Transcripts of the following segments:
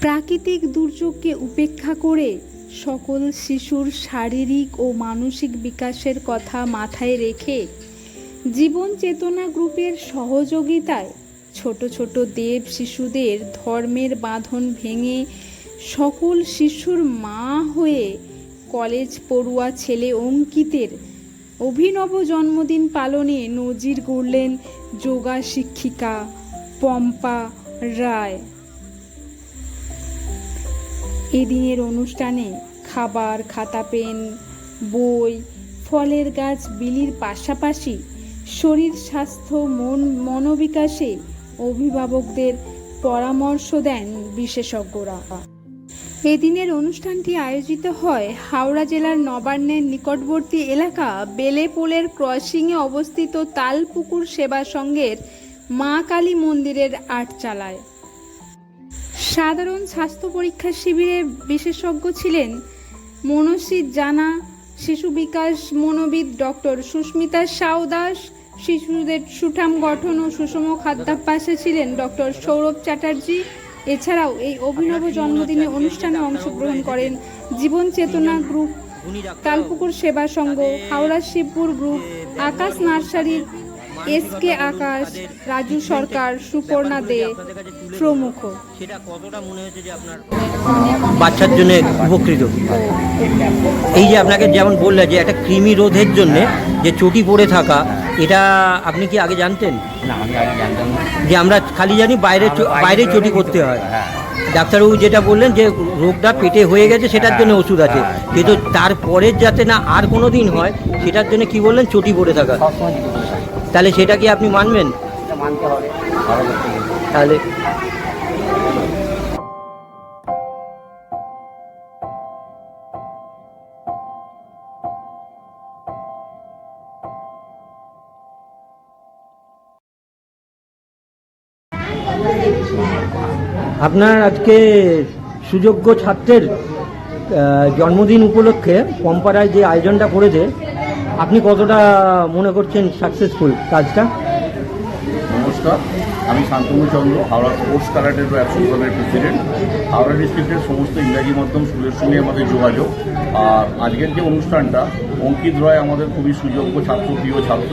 প্রাকৃতিক দুর্যোগকে উপেক্ষা করে সকল শিশুর শারীরিক ও মানসিক বিকাশের কথা মাথায় রেখে জীবন চেতনা গ্রুপের সহযোগিতায় ছোট ছোট দেব শিশুদের ধর্মের বাঁধন ভেঙে সকল শিশুর মা হয়ে কলেজ পড়ুয়া ছেলে অঙ্কিতের অভিনব জন্মদিন পালনে নজির গড়লেন যোগা শিক্ষিকা পম্পা রায়। এদিনের অনুষ্ঠানে খাবার, খাতা পেন, বই, ফলের গাছ বিলির পাশাপাশি শরীর স্বাস্থ্য, মন মনোবিকাশে অভিভাবকদের পরামর্শ দেন বিশেষজ্ঞরা। এদিনের অনুষ্ঠানটি আয়োজিত হয় হাওড়া জেলার নবান্নের নিকটবর্তী এলাকা বেলেপোলের ক্রসিংয়ে অবস্থিত তালপুকুর সেবা সংঘের মা কালী মন্দিরের আটচালায়। সাধারণ স্বাস্থ্য পরীক্ষা শিবিরে বিশেষজ্ঞ ছিলেন মনসিদ জানা, শিশু বিকাশ মনোবিদ ডক্টর সুস্মিতা সাউ দাস, শিশুদের সুঠাম গঠন ও সুষম খাদ্যাভ্যাসে ছিলেন ডক্টর সৌরভ চ্যাটার্জি। এছাড়াও এই অভিনব জন্মদিনে অনুষ্ঠানে অংশগ্রহণ করেন জীবন চেতনা গ্রুপ তালপুকুর সেবা সংঘ, হাওড়া শিবপুর গ্রুপ, আকাশ নার্সারির এস কে আকাশ রাজু সরকার সুপর্ণা দে প্রমুখ। সেটা কতটা মনে হচ্ছে যে আপনার বাচ্চার জন্য উপকৃত? এই যে আপনাকে যেমন বললে যে একটা কৃমি রোধের জন্য যে চটি পড়ে থাকা এটা আপনি কি আগে জানতেন? না আমি আগে জানতাম যে আমরা খালি জানি বাইরে বাইরে চটি করতে হয়। হ্যাঁ। ডাক্তারবাবু যেটা বললেন যে রোগটা পেটে হয়ে গেছে সেটার জন্য ওষুধ আছে। কিন্তু তারপরের যাতে না আর কোনো দিন হয় সেটার জন্য কি বললেন? চটি পড়ে থাকা। তাহলে সেটা কি আপনি মানবেন? মানতে হবে। তাহলে আপনার আজকে সুযোগ্য ছাত্রের জন্মদিন উপলক্ষে পম্পারায় যে আয়োজনটা করেছে আপনি কতটা মনে করছেন সাকসেসফুল কাজটা? নমস্কার, আমি শান্তনু চন্দ্র, হাওড়া স্পোর্টস ক্যারাটের অ্যাসোসিয়েশনের প্রেসিডেন্ট হাওড়া ডিস্ট্রিক্টের সমস্ত ইংরাজি মাধ্যম স্কুলের সঙ্গে আমাদের যোগাযোগ। আর আজকের যে অনুষ্ঠানটা, অঙ্কিত রয় আমাদের খুবই সুযোগ্য ছাত্র, প্রিয় ছাত্র।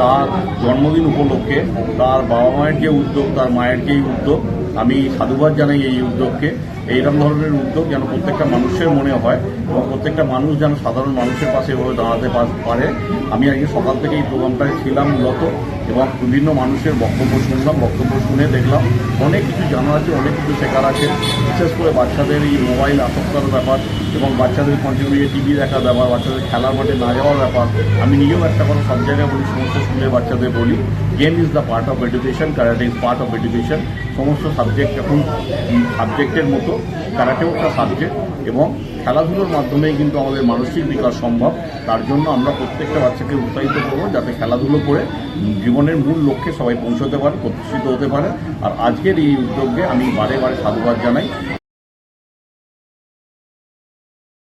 তার জন্মদিন উপলক্ষে তার বাবা মায়ের যে উদ্যোগ, তার মায়ের যেই উদ্যোগ আমি সাধুবাদ জানাই এই উদ্যোগকে। এইরকম ধরনের উদ্যোগ যেন প্রত্যেকটা মানুষের মনে হয় এবং প্রত্যেকটা মানুষ যেন সাধারণ মানুষের পাশে এভাবে দাঁড়াতে পারে। আমি আজকে সকাল থেকে এই প্রোগ্রামটায় ছিলাম মূলত এবং বিভিন্ন মানুষের বক্তব্য শুনলাম, বক্তব্য শুনে দেখলাম। অনেক কিছু জানা আছে, অনেক কিছু শেখার আছে। বিশেষ করে বাচ্চাদের এই মোবাইল আসক্তার ব্যাপার এবং বাচ্চাদের কন্টিনিউ টিভি দেখার ব্যাপার, বাচ্চাদের খেলার মাঠে না যাওয়ার ব্যাপার। আমি নিজেও একটা কথা সব জায়গায় বলি, সমস্ত স্কুলের বাচ্চাদের বলি game is the part of education karate is part of education সমস্ত সাবজেক্ট এখন সাবজেক্টের মতো ক্যারাটেও একটা সাবজেক্ট এবং খেলাধুলোর মাধ্যমেই কিন্তু আমাদের মানসিক বিকাশ সম্ভব। তার জন্য আমরা প্রত্যেকটা বাচ্চাকে উৎসাহিত করব যাতে খেলাধুলো করে জীবনের মূল লক্ষ্যে সবাই পৌঁছতে পারে, প্রতিষ্ঠিত হতে পারে। আর আজকের এই উদ্যোগে আমি বারে বারে সাধুবাদ জানাই।